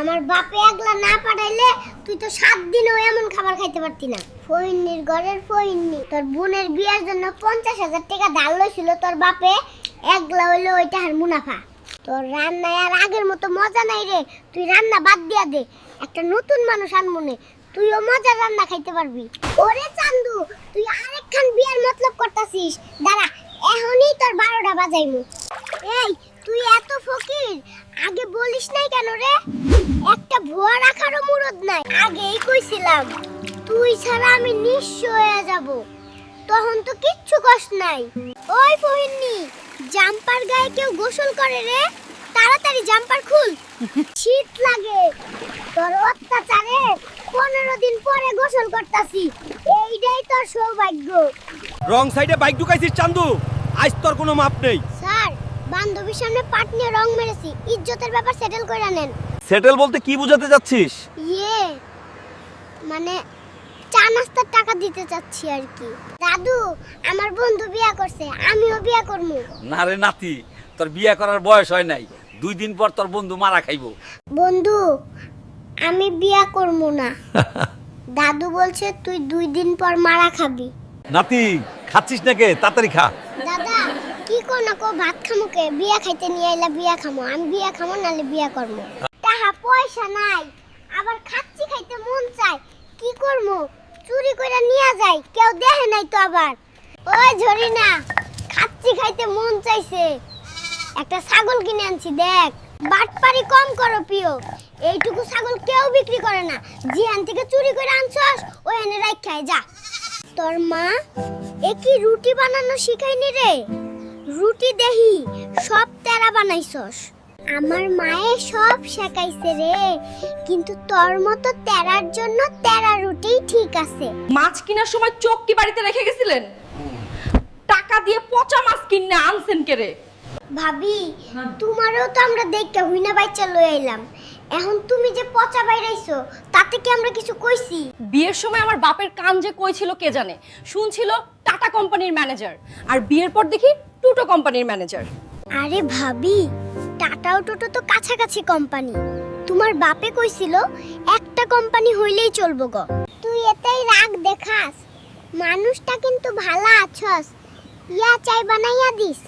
আমার বাপে একলা না পাঠাইলে তুই তো সাত দিনও এমন খাবার খাইতে পারতি না। ফইন্নির ঘরের ফইন্নি তোর বোনের বিয়ের জন্য পঞ্চাশ হাজার টাকা ধার লইছিল, তোর বাপে একলা হইল ওইটা আর মুনাফা। তোর রান্নায় আর আগের মতো মজা নাই রে, তুই রান্না বাদ দিয়া দে। একটা নতুন মানুষ আনমনে তুইও মজার রান্না খাইতে পারবি। ওরে চান্দু, তুই আরেকখান বিয়ের মতলব করতাছিস। দাঁড়া, এখনই তোর বারোটা বাজাইমু। এই, তুই এত ফকির, আগে বলিস নাই কেন রে? একটা ভুয়া রাখারও মুরদ নাই। আগেই কইছিলাম, তুই ছাড়া আমি নিঃস্ব হয়ে যাব। তখন তো কিচ্ছু কষ্ট নাই। ওই ফহিনী জাম্পার গায়ে কেউ গোসল করে রে? তাড়াতাড়ি জাম্পার খুল। শীত লাগে। তোর অত্যাচারে পনেরো দিন পরে গোসল করতাছি। এইটাই তোর সৌভাগ্য। রং সাইডে বাইক ঢুকাইছিস, চান্দু। আজ তোর কোনো মাপ নেই। বান্ধবীর সামনে পাট নিয়ে রং মেরেছি। ইজ্জতের ব্যাপার সেটেল করে নেন। সেটেল বলতে কি বুঝাতে যাচ্ছিস ইয়ে মানে চা নাস্তার টাকা দিতে চাচ্ছি আর কি। দাদু আমার বন্ধু বিয়া করছে আমিও বিয়া করব না রে নাতি তোর বিয়ে করার বয়স হয় নাই। দুই দিন পর তোর বন্ধু মারা খাইবো। বন্ধু আমি বিয়া করব না। দাদু বলছে তুই দুই দিন পর মারা খাবি। নাতি খাচ্ছিস নাকি? তাড়াতাড়ি খা। কি কো না কো ভাত খামুকে, বিয়া খাইতে নিয়ে আইলা বিয়া খামো। আমি বিয়া খামো, নালে বিয়া করব তাহা পয়সা নাই। আবার খাচ্ছি খাইতে মন চায়। কি করব চুরি করে নিয়ে যাই কেউ দেখে নাই তো আবার। ওই ঝরি না খাচ্ছি খাইতে মন চাইছে। একটা ছাগল কিনে আনছি, দেখ। বাটপারি কম করো পিও এইটুকু ছাগল কেউ বিক্রি করে না। জিহান থেকে চুরি করে আনছস ওই এনে রাখায় যা। তোর মা, এ কি রুটি বানানো শিখাইনি রে? রুটি দেহি সব তেরা বানাইছস। আমার মায়ে সব শেখাইছে রে কিন্তু তোর মতো তেরার জন্য তেরা রুটিই ঠিক আছে। মাছ কেনার সময় চোখ কি বাড়িতে রেখে গেছিলেন? টাকা দিয়ে পচা মাছ কিনে আনছেন কে রে? ভাবি তোমারও তো আমরা দেখতে হুইনা বাচ্চা লই আইলাম। এখন তুমি যে পচা বাইরাইছো তাতে কি আমরা কিছু কইছি? বিয়ের সময় আমার বাপের কান যে কইছিল কে জানে? শুনছিল টাটা কোম্পানির ম্যানেজার। আর বিয়ের পর দেখি টুটো কোম্পানির ম্যানেজার। আরে ভাবি টাটা ও টোটো তো কাছাকাছি কোম্পানি। তোমার বাপে কইছিল, একটা কোম্পানি হইলেই চলবো গো। তুই এতেই রাগ দেখাস। মানুষটা কিন্তু ভালো আছস। ইয়া চাই বানাইয়া দিস।